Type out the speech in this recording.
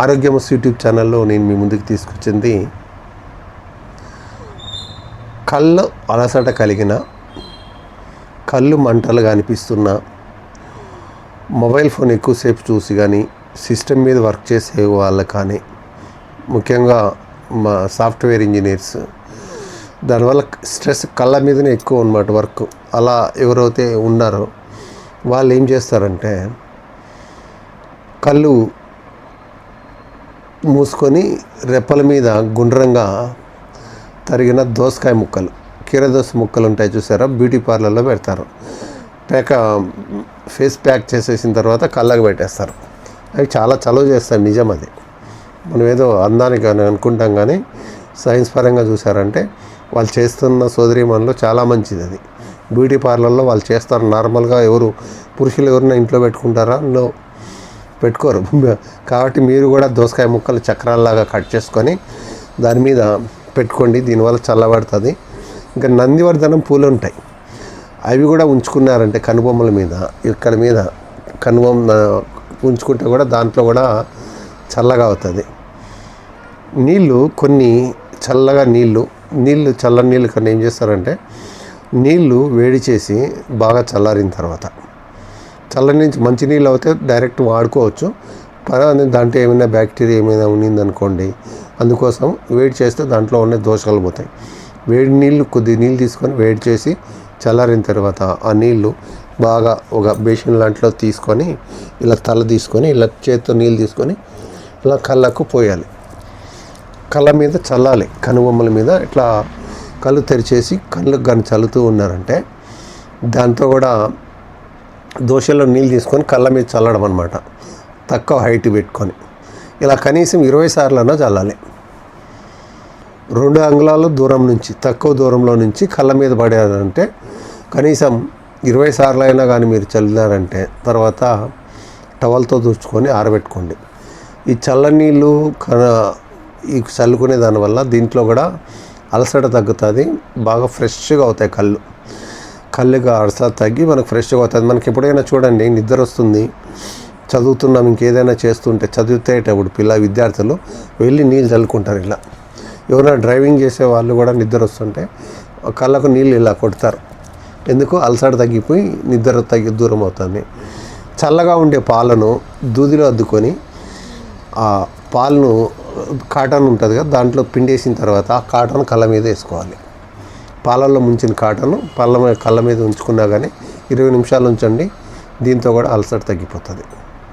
ఆరోగ్యమస్ YouTube ఛానల్లో నేను మీ ముందుకు తీసుకొచ్చింది కళ్ళు అలసట కలిగిన కళ్ళు మంటలుగా అనిపిస్తున్న మొబైల్ ఫోన్ ఎక్కువసేపు చూసి కానీ సిస్టమ్ మీద వర్క్ చేసే వాళ్ళు కానీ ముఖ్యంగా మా సాఫ్ట్వేర్ ఇంజనీర్స్ దానివల్ల స్ట్రెస్ కళ్ళ మీదనే ఎక్కువ అనమాట వర్క్. అలా ఎవరైతే ఉన్నారో వాళ్ళు ఏం చేస్తారంటే కళ్ళు మూసుకొని రెప్పల మీద గుండ్రంగా తరిగిన దోసకాయ ముక్కలు. కీరదోస ముక్కలు ఉంటాయి చూసారా? బ్యూటీ పార్లర్లో పెడతారు. ప్యాక్ ఫేస్ ప్యాక్ చేసేసిన తర్వాత కళ్ళకు పెట్టేస్తారు. అవి చాలా చలువ చేస్తారు నిజం అది. మనం ఏదో అందానికి అనుకుంటాం కానీ సైన్స్ పరంగా చూసారంటే వాళ్ళు చేస్తున్న సోదరిమణిలో చాలా మంచిది అది. బ్యూటీ పార్లర్లో వాళ్ళు చేస్తారు. నార్మల్గా ఎవరు పురుషులు ఎవరైనా ఇంట్లో పెట్టుకుంటారా? నో. పెట్టుకోరు. కాబట్టి మీరు కూడా దోసకాయ ముక్కలు చక్రాల్లాగా కట్ చేసుకొని దాని మీద పెట్టుకోండి. దీనివల్ల చల్లబడుతుంది. ఇంకా నందివర్ధనం పూలు ఉంటాయి. అవి కూడా ఉంచుకున్నారంటే కనుబొమ్మల మీద ఇక్కడ మీద కనుబొమ్మ ఉంచుకుంటే కూడా దాంట్లో కూడా చల్లగా అవుతుంది. నీళ్ళు కొన్ని చల్లగా నీళ్ళు నీళ్ళు చల్ల నీళ్ళు కొన్ని ఏం చేస్తారంటే నీళ్ళు వేడి చేసి బాగా చల్లారిన తర్వాత చల్ల నుంచి మంచి నీళ్ళు అయితే డైరెక్ట్ వాడుకోవచ్చు. దాంట్లో ఏమైనా బ్యాక్టీరియా ఏమైనా ఉన్నిందనుకోండి అందుకోసం వేడి చేస్తే దాంట్లో ఉన్న దోషాలు పోతాయి. వేడి నీళ్ళు కొద్ది నీళ్ళు తీసుకొని వేడి చేసి చల్లారిన తర్వాత ఆ నీళ్ళు బాగా ఒక బేసిన్ లాంటిలో తీసుకొని ఇలా తల తీసుకొని ఇలా చేతితో నీళ్ళు తీసుకొని ఇలా కళ్ళకు పోయాలి. కళ్ళ మీద చల్లాలి కనుబొమ్మల మీద ఇట్లా కళ్ళు తెరిచేసి కళ్ళకు కానీ చల్లుతూ ఉన్నారంటే దాంతో కూడా దోశలో నీళ్ళు తీసుకొని కళ్ళ మీద చల్లడం అనమాట తక్కువ హైట్ పెట్టుకొని. ఇలా కనీసం ఇరవై సార్లన్నా చల్లాలి. రెండు అంగుళాలు దూరం నుంచి తక్కువ దూరంలో నుంచి కళ్ళ మీద పడారంటే కనీసం ఇరవై సార్లు అయినా కానీ మీరు చల్లారంటే తర్వాత టవల్తో తుడుచుకొని ఆరబెట్టుకోండి. ఈ చల్లనీళ్ళు కన ఈ చల్లుకునే దానివల్ల దీంట్లో కూడా అలసట తగ్గుతుంది బాగా ఫ్రెష్గా అవుతాయి కళ్ళు. కళ్ళుగా అలసట తగ్గి మనకు ఫ్రెష్గా అవుతుంది. మనకి ఎప్పుడైనా చూడండి నిద్ర వస్తుంది. చదువుతున్నాం ఇంకేదైనా చేస్తుంటే చదివితేటప్పుడు పిల్ల విద్యార్థులు వెళ్ళి నీళ్ళు చల్లుకుంటారు ఇలా. ఎవరైనా డ్రైవింగ్ చేసే వాళ్ళు కూడా నిద్ర వస్తుంటే కళ్ళకు నీళ్ళు ఇలా కొడతారు. ఎందుకు? అలసట తగ్గిపోయి నిద్ర తగ్గి దూరం అవుతుంది. చల్లగా ఉండే పాలను దూదిలో అద్దుకొని ఆ పాలను కాటన్ ఉంటుంది కదా దాంట్లో పిండేసిన తర్వాత ఆ కాటన్ కళ్ళ మీద వేసుకోవాలి. పాలల్లో ముంచిన కాటను పళ్ళ మీద కళ్ళ మీద ఉంచుకున్నా కానీ ఇరవై నిమిషాలు ఉంచండి. దీంతో కూడా అలసట తగ్గిపోతుంది.